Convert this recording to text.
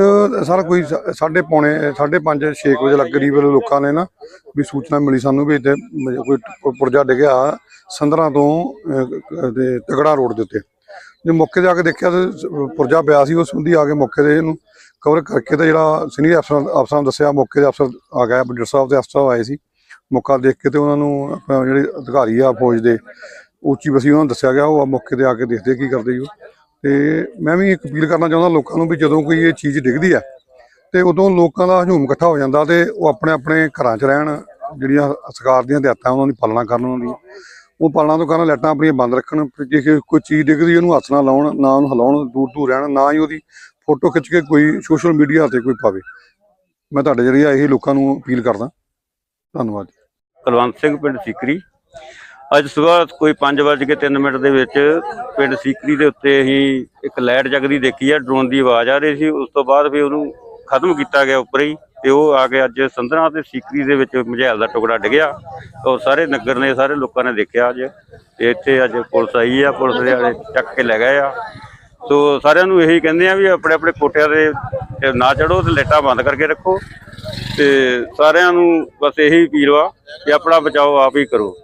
ਅਹ ਸਾਰਾ, ਕੋਈ ਸਾ- ਸਾਢੇ ਪੌਣੇ, ਸਾਢੇ ਪੰਜ 6 ਵਜੇ ਲੱਗ ਕਰੀਬ ਲੋਕਾਂ ਨੇ ਨਾ ਵੀ ਸੂਚਨਾ ਮਿਲੀ ਸਾਨੂੰ ਵੀ ਇੱਥੇ ਕੋਈ ਪੁਰਜਾ ਡਿੱਗਿਆ ਸੰਦਰਾਂ ਤੋਂ ਤੇ ਤਗੜਾ ਰੋਡ ਦੇ ਉੱਤੇ। ਜੇ ਮੌਕੇ ਤੇ ਆ ਕੇ ਦੇਖਿਆ ਤੇ ਪੁਰਜਾ ਪਿਆ ਸੀ, ਉਸ ਸੰਬੰਧੀ ਆ ਕੇ ਮੌਕੇ ਤੇ ਇਹਨੂੰ ਕਵਰ ਕਰਕੇ ਤੇ ਜਿਹੜਾ ਸੀਨੀਅਰ ਅਫਸਰ, ਅਫਸਰਾਂ ਨੂੰ ਦੱਸਿਆ, ਮੌਕੇ ਦੇ ਅਫਸਰ ਆ ਗਿਆ ਬਡਰ ਸਾਹਿਬ ਦੇ ਅਫਸਰ ਆਏ ਸੀ। ਮੌਕਾ ਦੇਖ ਕੇ ਤੇ ਉਹਨਾਂ ਨੂੰ ਆਪਣਾ ਜਿਹੜੇ ਅਧਿਕਾਰੀ ਆ ਫੌਜ ਦੇ, ਉੱਚੀ ਵਸੀ ਉਹਨਾਂ ਨੂੰ ਦੱਸਿਆ ਗਿਆ, ਉਹ ਮੌਕੇ ਤੇ ਆ ਕੇ ਦੇਖਦੇ ਕੀ ਕਰਦੇ ਜੀ ਉਹ। ਤੇ ਮੈਂ ਵੀ ਇੱਕ ਅਪੀਲ ਕਰਨਾ ਚਾਹੁੰਦਾ ਲੋਕਾਂ ਨੂੰ ਵੀ ਜਦੋਂ ਕੋਈ ਇਹ ਚੀਜ਼ ਡਿੱਗਦੀ ਹੈ ਤੇ ਉਦੋਂ ਲੋਕਾਂ ਦਾ ਹਜੂਮ ਇਕੱਠਾ ਹੋ ਜਾਂਦਾ ਤੇ ਉਹ ਆਪਣੇ ਆਪਣੇ ਘਰਾਂ 'ਚ ਰਹਿਣ, ਜਿਹੜੀਆਂ ਸਰਕਾਰ ਦੀਆਂ ਹਦਾਇਤਾਂ ਉਹਨਾਂ ਦੀ ਪਾਲਣਾ ਕਰਨ ਉਹਨਾਂ ਦੀ। ਉਹ ਪਾਲਣਾ ਤੋਂ ਕਰਨ ਲਾਈਟਾਂ ਆਪਣੀਆਂ ਬੰਦ ਰੱਖਣ, ਫਿਰ ਜੇ ਕੋਈ ਚੀਜ਼ ਡਿੱਗਦੀ ਉਹਨੂੰ ਹੱਥ ਨਾ ਲਾਉਣ, ਨਾ ਉਹਨੂੰ ਹਿਲਾਉਣ, ਦੂਰ ਦੂਰ ਰਹਿਣ, ਨਾ ਹੀ ਉਹਦੀ ਫੋਟੋ ਖਿੱਚ ਕੇ ਕੋਈ ਸੋਸ਼ਲ ਮੀਡੀਆ ਤੇ ਕੋਈ ਪਾਵੇ। ਮੈਂ ਤੁਹਾਡੇ ਜਰੀਏ ਇਹ ਲੋਕਾਂ ਨੂੰ ਅਪੀਲ ਕਰਦਾ। ਧੰਨਵਾਦ। ਕੁਲਵੰਤ ਸਿੰਘ, ਪਿੰਡ ਸੀਕਰੀ। ਅੱਜ ਸਵੇਰ ਕੋਈ 5:03 ਮਿੰਟ ਦੇ ਵਿੱਚ ਪਿੰਡ ਸੀਕਰੀ ਦੇ ਉੱਤੇ ਅਸੀਂ ਇੱਕ ਲਾਈਟ ਜਗਦੀ ਦੇਖੀ ਆ, ਡਰੋਨ ਦੀ ਆਵਾਜ਼ ਆ ਰਹੀ ਸੀ। ਉਸ ਤੋਂ ਬਾਅਦ ਫਿਰ ਉਹਨੂੰ ਖਤਮ ਕੀਤਾ ਗਿਆ ਉੱਪਰ ਹੀ ਤੇ ਉਹ ਆ ਕੇ ਅੱਜ ਸੰਧਰਾ ਤੇ ਸੀਕਰੀ ਦੇ ਵਿੱਚ ਮਝੈਲ ਦਾ ਟੁਕੜਾ ਡਿੱਗਿਆ ਔਰ ਸਾਰੇ ਨਗਰ ਨੇ, ਸਾਰੇ ਲੋਕਾਂ ਨੇ ਦੇਖਿਆ ਅੱਜ ਤੇ ਇੱਥੇ ਅੱਜ ਪੁਲਿਸ ਆਈ ਆ, ਪੁਲਿਸ ਦੇ ਵਾਲੇ ਚੱਕ ਕੇ ਲੈ ਗਏ ਆ। ਸੋ ਸਾਰਿਆਂ ਨੂੰ ਇਹੀ ਕਹਿੰਦੇ ਆ ਵੀ ਆਪਣੇ ਆਪਣੇ ਕੋਟਿਆਂ ਦੇ ਤੇ ਨਾ ਚੜੋ ਤੇ ਲਾਈਟਾਂ ਬੰਦ ਕਰਕੇ ਰੱਖੋ ਤੇ ਸਾਰਿਆਂ ਨੂੰ ਬਸ ਇਹੀ ਅਪੀਲ ਵਾ ਕਿ ਆਪਣਾ ਬਚਾਓ, ਆਪ ਹੀ ਕਰੋ।